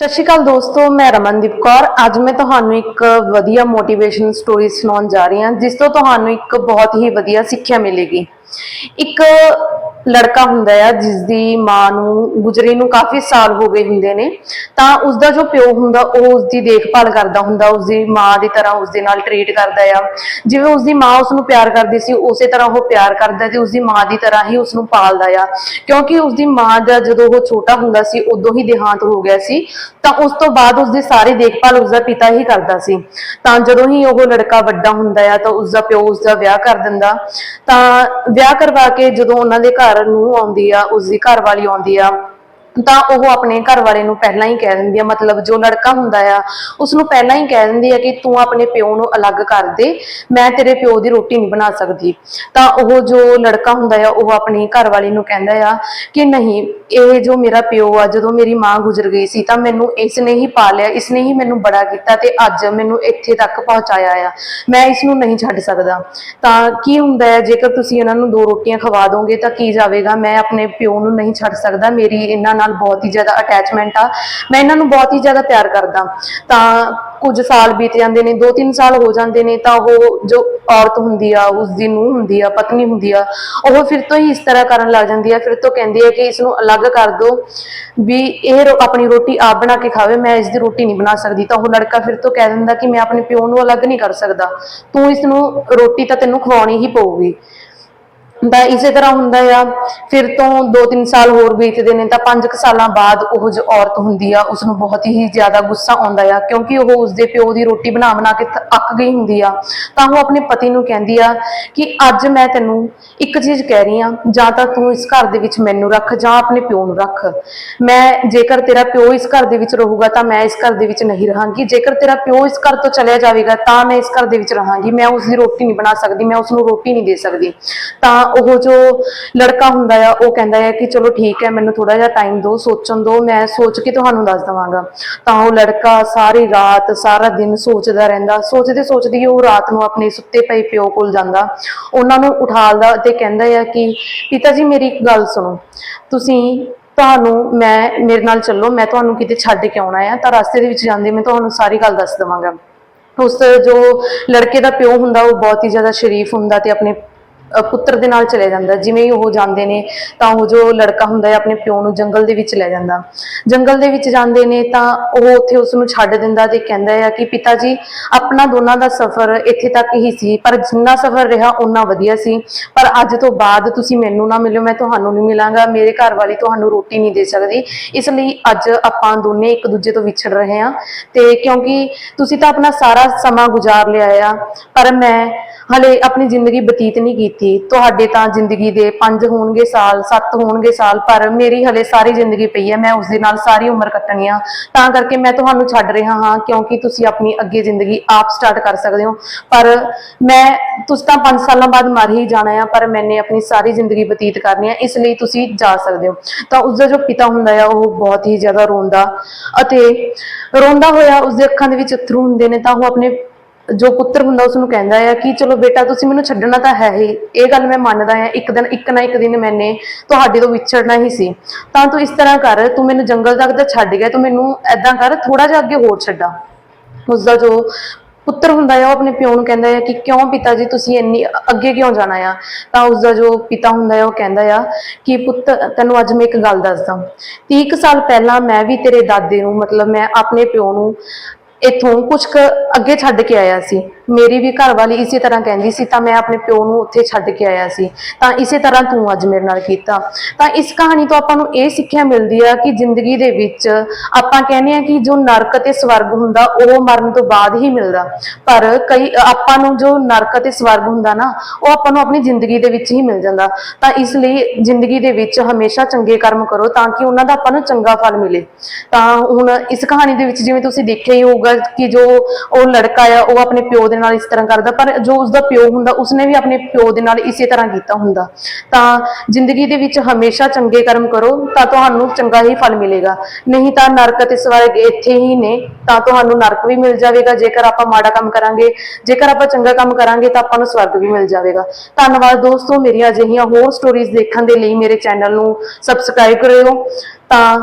ਸਤਿ ਸ਼੍ਰੀ ਅਕਾਲ ਦੋਸਤੋ, ਮੈਂ ਰਮਨਦੀਪ ਕੌਰ। ਅੱਜ ਮੈਂ ਤੁਹਾਨੂੰ ਇੱਕ ਵਧੀਆ ਮੋਟੀਵੇਸ਼ਨ ਸਟੋਰੀ ਸੁਣਾਉਣ ਜਾ ਰਹੀ ਹਾਂ, ਜਿਸ ਤੋਂ ਤੁਹਾਨੂੰ ਇੱਕ ਬਹੁਤ ਹੀ ਵਧੀਆ ਸਿੱਖਿਆ ਮਿਲੇਗੀ। ਇੱਕ ਲੜਕਾ ਹੁੰਦਾ ਆ ਜਿਸ ਦੀ ਮਾਂ ਨੂੰ ਗੁਜ਼ਰੀ ਨੂੰ ਕਾਫੀ ਸਾਲ ਹੋ ਗਏ ਹੁੰਦੇ ਨੇ, ਤਾਂ ਉਸ ਦਾ ਜੋ ਪਿਓ ਹੁੰਦਾ, ਉਹ ਉਸ ਦੀ ਦੇਖਭਾਲ ਕਰਦਾ ਹੁੰਦਾ ਉਸ ਦੀ ਮਾਂ ਦੀ ਤਰ੍ਹਾਂ ਉਸ ਦੇ ਨਾਲ ਟ੍ਰੀਟ ਕਰਦਾ ਆ। ਜਿਵੇਂ ਉਸ ਦੀ ਮਾਂ ਉਸ ਨੂੰ ਪਿਆਰ ਕਰਦੀ ਸੀ, ਉਸੇ ਤਰ੍ਹਾਂ ਉਹ ਪਿਆਰ ਕਰਦਾ ਤੇ ਉਸ ਦੀ ਮਾਂ ਦੀ ਤਰ੍ਹਾਂ ਹੀ ਉਸ ਨੂੰ ਪਾਲਦਾ ਆ। ਕਿਉਂਕਿ ਉਸ ਦੀ ਮਾਂ ਦਾ ਜਦੋਂ ਉਹ ਛੋਟਾ ਹੁੰਦਾ ਸੀ, ਉਦੋਂ ਹੀ ਦੇਹਾਂਤ ਹੋ ਗਿਆ ਸੀ, ਤਾਂ ਉਸ ਤੋਂ ਬਾਅਦ ਉਸ ਦੀ ਸਾਰੀ ਦੇਖਭਾਲ ਉਸ ਦਾ ਪਿਤਾ ਹੀ ਕਰਦਾ ਸੀ। ਤਾਂ ਜਦੋਂ ਹੀ ਉਹ ਲੜਕਾ ਵੱਡਾ ਹੁੰਦਾ ਆ, ਤਾਂ ਉਸ ਦਾ ਪਿਓ ਉਸ ਦਾ ਵਿਆਹ ਕਰ ਦਿੰਦਾ ਤਾਂ ਵਿਆਹ ਕਰਵਾ ਕੇ ਜਦੋਂ ਉਹਨਾਂ ਦੇ ਘਰ ਨੂੰ ਆਉਂਦੀ ਆ ਉਸ ਦੀ ਘਰ ਵਾਲੀ ਆਉਂਦੀ ਆ ਤਾਂ ਉਹ ਆਪਣੇ ਘਰ ਵਾਲੇ ਨੂੰ ਪਹਿਲਾਂ ਹੀ ਕਹਿ ਦਿੰਦੀ ਆ, ਮਤਲਬ ਜੋ ਲੜਕਾ ਹੁੰਦਾ ਆ ਉਸ ਨੂੰ ਪਹਿਲਾਂ ਹੀ ਕਹਿ ਦਿੰਦੀ ਆ ਕਿ ਤੂੰ ਆਪਣੇ ਪਿਓ ਨੂੰ ਅਲੱਗ ਕਰ ਦੇ, ਮੈਂ ਤੇਰੇ ਪਿਓ ਦੀ ਰੋਟੀ ਨਹੀਂ ਬਣਾ ਸਕਦੀ। ਤਾਂ ਉਹ ਜੋ ਲੜਕਾ ਹੁੰਦਾ ਆ, ਉਹ ਆਪਣੀ ਘਰ ਵਾਲੀ ਨੂੰ ਕਹਿੰਦਾ ਆ ਕਿ ਨਹੀਂ, ਇਹ ਜੋ ਮੇਰਾ ਪਿਓ ਆ, ਜਦੋਂ ਮੇਰੀ ਮਾਂ ਗੁਜ਼ਰ ਗਈ ਸੀ ਤਾਂ ਮੈਨੂੰ ਇਸ ਨੇ ਹੀ ਪਾਲਿਆ ਇਸ ਨੇ ਹੀ ਮੈਨੂੰ ਬੜਾ ਕੀਤਾ ਤੇ ਅੱਜ ਮੈਨੂੰ ਇੱਥੇ ਤੱਕ ਪਹੁੰਚਾਇਆ ਆ। ਮੈਂ ਇਸ ਨੂੰ ਨਹੀਂ ਛੱਡ ਸਕਦਾ। ਤਾਂ ਕੀ ਹੁੰਦਾ ਹੈ ਜੇਕਰ ਤੁਸੀਂ ਇਹਨਾਂ ਨੂੰ ਦੋ ਰੋਟੀਆਂ ਖਵਾ ਦੋਗੇ ਤਾਂ ਕੀ ਜਾਵੇਗਾ? ਮੈਂ ਆਪਣੇ ਪਿਓ ਨੂੰ ਨਹੀਂ ਛੱਡ ਸਕਦਾ, ਮੇਰੀ ਇਹਨਾਂ ਨਾਲ ਬਹੁਤ ਹੀ ਜ਼ਿਆਦਾ ਅਟੈਚਮੈਂਟ ਆ। ਮੈਂ ਇਹਨਾਂ ਨੂੰ ਬਹੁਤ ਹੀ ਜ਼ਿਆਦਾ ਪਿਆਰ ਕਰਦਾ। ਤਾਂ ਕੁਝ ਸਾਲ ਬੀਤ ਜਾਂਦੇ ਨੇ 2-3 ਸਾਲ ਹੋ ਜਾਂਦੇ ਨੇ, ਤਾਂ ਉਹ ਜੋ ਔਰਤ ਹੁੰਦੀ ਆ ਉਸ ਦੀ ਨੂੰਹ ਹੁੰਦੀ ਆ, ਪਤਨੀ ਹੁੰਦੀ ਆ, ਉਹ ਫਿਰ ਤੋਂ ਹੀ ਇਸ ਤਰ੍ਹਾਂ ਕਰਨ ਲੱਗ ਜਾਂਦੀ ਆ। ਫਿਰ ਤੋਂ ਕਹਿੰਦੀ ਹੈ ਕਿ ਇਸ ਨੂੰ ਅਲੱਗ ਕਰ ਦਿਓ ਵੀ ਇਹ ਆਪਣੀ ਰੋਟੀ ਆਪ ਬਣਾ ਕੇ ਖਾਵੇ, ਮੈਂ ਇਸ ਦੀ ਰੋਟੀ ਨਹੀਂ ਬਣਾ ਸਕਦੀ। ਤਾਂ ਉਹ ਲੜਕਾ ਫਿਰ ਤੋਂ ਕਹਿ ਦਿੰਦਾ ਕਿ ਮੈਂ ਆਪਣੇ ਪਿਓ ਨੂੰ ਅਲੱਗ ਨਹੀਂ ਕਰ ਸਕਦਾ। ਤੂੰ ਇਸ ਨੂੰ ਰੋਟੀ ਤਾਂ ਤੈਨੂੰ ਖਵਾਉਣੀ ਹੀ ਪਊਗੀ। ਤਾਂ ਇਸੇ ਤਰ੍ਹਾਂ ਹੁੰਦਾ ਆ, ਫਿਰ ਤੋਂ 2-3 ਸਾਲ ਹੋਰ ਬੀਤਦੇ ਨੇ ਤਾਂ 5 ਸਾਲਾਂ ਬਾਅਦ ਉਹ ਜੋ ਔਰਤ ਹੁੰਦੀ ਆ ਉਸ ਨੂੰ ਬਹੁਤ ਹੀ ਜ਼ਿਆਦਾ ਗੁੱਸਾ ਆਉਂਦਾ ਆ, ਕਿਉਂਕਿ ਉਹ ਉਸਦੇ ਪਿਓ ਦੀ ਰੋਟੀ ਬਣਾ ਬਣਾ ਕੇ ਅੱਕ ਗਈ ਹੁੰਦੀ ਆ। ਤਾਂ ਉਹ ਆਪਣੇ ਪਤੀ ਨੂੰ ਕਹਿੰਦੀ ਆ ਕਿ ਅੱਜ ਮੈਂ ਤੈਨੂੰ ਇੱਕ ਚੀਜ਼ ਕਹਿ ਰਹੀ ਆ, ਜਾਂ ਤਾਂ ਤੂੰ ਇਸ ਘਰ ਦੇ ਵਿੱਚ ਮੈਨੂੰ ਰੱਖ, ਜਾਂ ਆਪਣੇ ਪਿਓ ਨੂੰ ਰੱਖ। ਮੈਂ ਜੇਕਰ ਤੇਰਾ ਪਿਓ ਇਸ ਘਰ ਦੇ ਵਿੱਚ ਰਹੂਗਾ ਤਾਂ ਮੈਂ ਇਸ ਘਰ ਦੇ ਵਿੱਚ ਨਹੀਂ ਰਹਾਂਗੀ। ਜੇਕਰ ਤੇਰਾ ਪਿਓ ਇਸ ਘਰ ਤੋਂ ਚਲਿਆ ਜਾਵੇਗਾ ਤਾਂ ਮੈਂ ਇਸ ਘਰ ਦੇ ਵਿੱਚ ਰਹਾਂਗੀ। ਮੈਂ ਉਸ ਦੀ ਰੋਟੀ ਨਹੀਂ ਬਣਾ ਸਕਦੀ, ਮੈਂ ਉਸ ਨੂੰ ਰੋਟੀ ਨਹੀਂ ਦੇ ਸਕਦੀ। ਤਾਂ ਉਹ ਜੋ ਲੜਕਾ ਹੁੰਦਾ ਆ, ਉਹ ਕਹਿੰਦਾ ਆ ਕਿ ਚਲੋ ਠੀਕ ਹੈ, ਮੈਨੂੰ ਥੋੜਾ ਜਿਹਾ ਟਾਈਮ ਦਿਓ, ਸੋਚਣ ਦਿਓ, ਮੈਂ ਸੋਚ ਕੇ ਤੁਹਾਨੂੰ ਦੱਸ ਦਵਾਂਗਾ। ਤਾਂ ਉਹ ਲੜਕਾ ਸਾਰੀ ਰਾਤ, ਸਾਰਾ ਦਿਨ ਸੋਚਦਾ ਰਹਿੰਦਾ। ਸੋਚਦੇ ਸੋਚਦੇ ਹੀ ਉਹ ਰਾਤ ਨੂੰ ਆਪਣੇ ਸੁੱਤੇ ਪਏ ਪਿਓ ਕੋਲ ਜਾਂਦਾ। ਉਹਨਾਂ ਨੂੰ ਉਠਾਲਦਾ ਤੇ ਕਹਿੰਦਾ ਹੈ ਕਿ, ਪਿਤਾ ਜੀ, ਮੇਰੀ ਇੱਕ ਗੱਲ ਸੁਣੋ। ਤੁਸੀਂ, ਤੁਹਾਨੂੰ ਮੈਂ, ਮੇਰੇ ਨਾਲ ਚੱਲੋ, ਮੈਂ ਤੁਹਾਨੂੰ ਕਿਤੇ ਛੱਡ ਕੇ ਆਉਣਾ ਆ, ਤਾਂ ਰਸਤੇ ਦੇ ਵਿੱਚ ਜਾਂਦੇ ਮੈਂ ਤੁਹਾਨੂੰ ਸਾਰੀ ਗੱਲ ਦੱਸ ਦਵਾਂਗਾ। ਉਸ ਜੋ ਲੜਕੇ ਦਾ ਪਿਓ ਹੁੰਦਾ, ਉਹ ਬਹੁਤ ਹੀ ਜ਼ਿਆਦਾ ਸ਼ਰੀਫ ਹੁੰਦਾ ਤੇ ਆਪਣੇ ਪੁੱਤਰ ਦੇ ਨਾਲ ਚਲੇ ਜਾਂਦਾ। ਜਿਵੇਂ ਹੀ ਉਹ ਜਾਂਦੇ ਨੇ, ਤਾਂ ਉਹ ਜੋ ਲੜਕਾ ਹੁੰਦਾ ਹੈ, ਆਪਣੇ ਪਿਓ ਨੂੰ ਜੰਗਲ ਦੇ ਵਿੱਚ ਲੈ ਜਾਂਦਾ। ਜੰਗਲ ਦੇ ਵਿੱਚ ਜਾਂਦੇ ਨੇ, ਤਾਂ ਉਹ ਉੱਥੇ ਉਸ ਨੂੰ ਛੱਡ ਦਿੰਦਾ ਤੇ ਕਹਿੰਦਾ ਹੈ ਕਿ ਪਿਤਾ ਜੀ ਆਪਣਾ ਦੋਨਾਂ ਦਾ ਸਫ਼ਰ ਇੱਥੇ ਤੱਕ ਹੀ ਸੀ, ਪਰ ਜਿੰਨਾ ਸਫ਼ਰ ਰਿਹਾ ਉਹਨਾਂ ਵਧੀਆ ਸੀ। ਪਰ ਅੱਜ ਤੋਂ ਬਾਅਦ ਤੁਸੀਂ ਮੈਨੂੰ ਨਾ ਮਿਲਿਓ, ਮੈਂ ਤੁਹਾਨੂੰ ਨਹੀਂ ਮਿਲਾਂਗਾ, ਮੇਰੇ ਘਰ ਵਾਲੀ ਤੁਹਾਨੂੰ ਰੋਟੀ ਨਹੀਂ ਦੇ ਸਕਦੀ। ਇਸ ਲਈ ਅੱਜ ਆਪਾਂ ਦੋਨੇ ਇੱਕ ਦੂਜੇ ਤੋਂ ਵਿਛੜ ਰਹੇ ਹਾਂ। ਤੇ ਕਿਉਂਕਿ ਤੁਸੀਂ ਤਾਂ ਆਪਣਾ ਸਾਰਾ ਸਮਾਂ ਗੁਜ਼ਾਰ ਲਿਆ ਆ, ਪਰ ਮੈਂ ਹਲੇ ਆਪਣੀ ਜ਼ਿੰਦਗੀ ਬਤੀਤ ਨਹੀਂ ਕੀਤੀ। ਤੁਹਾਡੇ ਤਾਂ ਜ਼ਿੰਦਗੀ ਦੇ 5 ਹੋਣਗੇ ਸਾਲ 7 ਹੋਣਗੇ ਸਾਲ, ਪਰ ਮੇਰੀ ਹਲੇ ਸਾਰੀ ਜ਼ਿੰਦਗੀ ਪਈ ਹੈ, ਮੈਂ ਉਸ ਦੇ ਨਾਲ ਸਾਰੀ ਉਮਰ ਕੱਟਣੀ ਆ। ਤਾਂ ਕਰਕੇ ਮੈਂ ਤੁਹਾਨੂੰ ਛੱਡ ਰਿਹਾ ਹਾਂ, ਕਿਉਂਕਿ ਤੁਸੀਂ ਆਪਣੀ ਅੱਗੇ ਜ਼ਿੰਦਗੀ ਆਪ ਸਟਾਰਟ ਕਰ ਸਕਦੇ ਹੋ। ਪਰ ਮੈਂ, ਤੁਸੀਂ ਤਾਂ 5 ਸਾਲਾਂ ਬਾਅਦ ਮਰ ਹੀ ਜਾਣਾ ਆ, ਪਰ ਮੈਨੇ ਆਪਣੀ ਸਾਰੀ ਜ਼ਿੰਦਗੀ ਬਤੀਤ ਕਰਨੀ ਆ, ਇਸ ਲਈ ਤੁਸੀਂ ਜਾ ਸਕਦੇ ਹੋ। ਤਾਂ ਉਸ ਦਾ ਜੋ ਪਿਤਾ ਹੁੰਦਾ ਆ, ਉਹ ਬਹੁਤ ਹੀ ਜ਼ਿਆਦਾ ਰੋਂਦਾ ਅਤੇ ਰੋਂਦਾ ਹੋਇਆ ਉਸ ਦੇ ਅੱਖਾਂ ਦੇ ਵਿੱਚ ਅਥਰੂ ਹੁੰਦੇ ਨੇ, ਤਾਂ ਉਹ ਆਪਣੇ ਜੋ ਪੁੱਤਰ ਹੁੰਦਾ ਉਸ ਨੂੰ ਕਹਿੰਦਾ ਆ ਕਿ ਚਲੋ ਬੇਟਾ ਤੁਸੀਂ ਮੈਨੂੰ ਛੱਡਣਾ ਤਾਂ ਹੈ ਹੀ, ਇਹ ਗੱਲ ਮੈਂ ਮੰਨਦਾ ਹਾਂ, ਇੱਕ ਦਿਨ, ਇੱਕ ਨਾ ਇੱਕ ਦਿਨ ਮੈਨੇ ਤੁਹਾਡੇ ਤੋਂ ਵਿਛੜਨਾ ਹੀ ਸੀ। ਤਾਂ ਤੂੰ ਇਸ ਤਰ੍ਹਾਂ ਕਰ, ਤੂੰ ਮੈਨੂੰ ਜੰਗਲ ਤੱਕ ਤਾਂ ਛੱਡ ਗਿਆ, ਤੂੰ ਮੈਨੂੰ ਐਦਾਂ ਕਰ ਥੋੜਾ ਜਿਹਾ ਅੱਗੇ ਹੋਰ ਛੱਡਾ। ਉਸ ਦਾ ਜੋ ਪੁੱਤਰ ਹੁੰਦਾ ਹੈ ਉਹ ਆਪਣੇ ਪਿਓ ਨੂੰ ਕਹਿੰਦਾ ਹੈ ਕਿ ਕਿਉਂ ਪਿਤਾ ਜੀ, ਤੁਸੀਂ ਇੰਨੀ ਅੱਗੇ ਕਿਉਂ ਜਾਣਾ ਆ? ਤਾਂ ਉਸ ਦਾ ਜੋ ਪਿਤਾ ਹੁੰਦਾ ਹੈ ਉਹ ਕਹਿੰਦਾ ਆ ਕਿ ਪੁੱਤ, ਤੈਨੂੰ ਅੱਜ ਮੈਂ ਇੱਕ ਗੱਲ ਦੱਸਦਾ। 30 ਸਾਲ ਪਹਿਲਾਂ ਮੈਂ ਵੀ ਤੇਰੇ ਦਾਦੇ ਨੂੰ, ਮਤਲਬ ਮੈਂ ਆਪਣੇ ਪਿਓ ਨੂੰ ਇੱਥੋਂ ਕੁਝ ਕੁ ਅੱਗੇ ਛੱਡ ਕੇ ਆਇਆ ਸੀ। ਮੇਰੀ ਵੀ ਘਰ ਵਾਲੀ ਇਸੇ ਤਰ੍ਹਾਂ ਕਹਿੰਦੀ ਸੀ, ਤਾਂ ਮੈਂ ਆਪਣੇ ਪਿਓ ਨੂੰ ਉੱਥੇ ਛੱਡ ਕੇ ਆਇਆ ਸੀ। ਤਾਂ ਇਸੇ ਤਰ੍ਹਾਂ ਤੂੰ ਅੱਜ ਮੇਰੇ ਨਾਲ ਕੀਤਾ। ਤਾਂ ਇਸ ਕਹਾਣੀ ਤੋਂ ਆਪਾਂ ਨੂੰ ਇਹ ਸਿੱਖਿਆ ਮਿਲਦੀ ਆ ਕਿ ਜ਼ਿੰਦਗੀ ਦੇ ਵਿੱਚ ਆਪਾਂ ਕਹਿੰਦੇ ਆ ਕਿ ਜੋ ਨਰਕ ਅਤੇ ਸਵਰਗ ਹੁੰਦਾ, ਉਹ ਮਰਨ ਤੋਂ ਬਾਅਦ ਹੀ ਮਿਲਦਾ। ਪਰ ਕਈ, ਆਪਾਂ ਨੂੰ ਜੋ ਨਰਕ ਅਤੇ ਸਵਰਗ ਹੁੰਦਾ ਨਾ, ਉਹ ਆਪਾਂ ਨੂੰ ਆਪਣੀ ਜ਼ਿੰਦਗੀ ਦੇ ਵਿੱਚ ਹੀ ਮਿਲ ਜਾਂਦਾ। ਤਾਂ ਇਸ ਲਈ ਜ਼ਿੰਦਗੀ ਦੇ ਵਿੱਚ ਹਮੇਸ਼ਾ ਚੰਗੇ ਕਰਮ ਕਰੋ ਤਾਂ ਕਿ ਉਹਨਾਂ ਦਾ ਆਪਾਂ ਨੂੰ ਚੰਗਾ ਫਲ ਮਿਲੇ। ਤਾਂ ਹੁਣ ਇਸ ਕਹਾਣੀ ਦੇ ਵਿੱਚ ਜਿਵੇਂ ਤੁਸੀਂ ਦੇਖਿਆ ਹੀ ਹੋਊਗਾ ਕਿ ਜੋ ਉਹ ਲੜਕਾ ਆ, ਉਹ ਆਪਣੇ ਪਿਓ ਦੇ ਨਾਲ ਇਸ ਤਰ੍ਹਾਂ ਕਰਦਾ, ਪਰ ਜੋ ਉਸਦਾ ਪਿਓ ਹੁੰਦਾ, ਉਸਨੇ ਵੀ ਆਪਣੇ ਪਿਓ ਦੇ ਨਾਲ ਇਸੇ ਤਰ੍ਹਾਂ ਕੀਤਾ ਹੁੰਦਾ। ਤਾਂ ਜ਼ਿੰਦਗੀ ਦੇ ਵਿੱਚ ਹਮੇਸ਼ਾ ਚੰਗੇ ਕਰਮ ਕਰੋ, ਤਾਂ ਤੁਹਾਨੂੰ ਚੰਗਾ ਹੀ ਫਲ ਮਿਲੇਗਾ। ਨਹੀਂ ਤਾਂ ਨਰਕ ਅਤੇ ਸਵਰਗ ਇੱਥੇ ਹੀ ਨੇ, ਤਾਂ ਤੁਹਾਨੂੰ ਨਰਕ ਵੀ ਮਿਲ ਜਾਵੇਗਾ। ਜੇਕਰ ਆਪਾਂ ਮਾੜਾ ਕੰਮ ਕਰਾਂਗੇ, ਜੇਕਰ ਆਪਾਂ ਚੰਗਾ ਕੰਮ ਕਰਾਂਗੇ, ਤਾਂ ਆਪਾਂ ਨੂੰ ਸਵਰਗ ਵੀ ਮਿਲ ਜਾਵੇਗਾ। ਧੰਨਵਾਦ ਦੋਸਤੋ, ਮੇਰੀਆਂ ਅਜਿਹੀਆਂ ਹੋਰ ਸਟੋਰੀਜ਼ ਦੇਖਣ ਦੇ ਲਈ ਮੇਰੇ ਚੈਨਲ ਨੂੰ ਸਬਸਕ੍ਰਾਈਬ ਕਰਿਓ। ਤਾਂ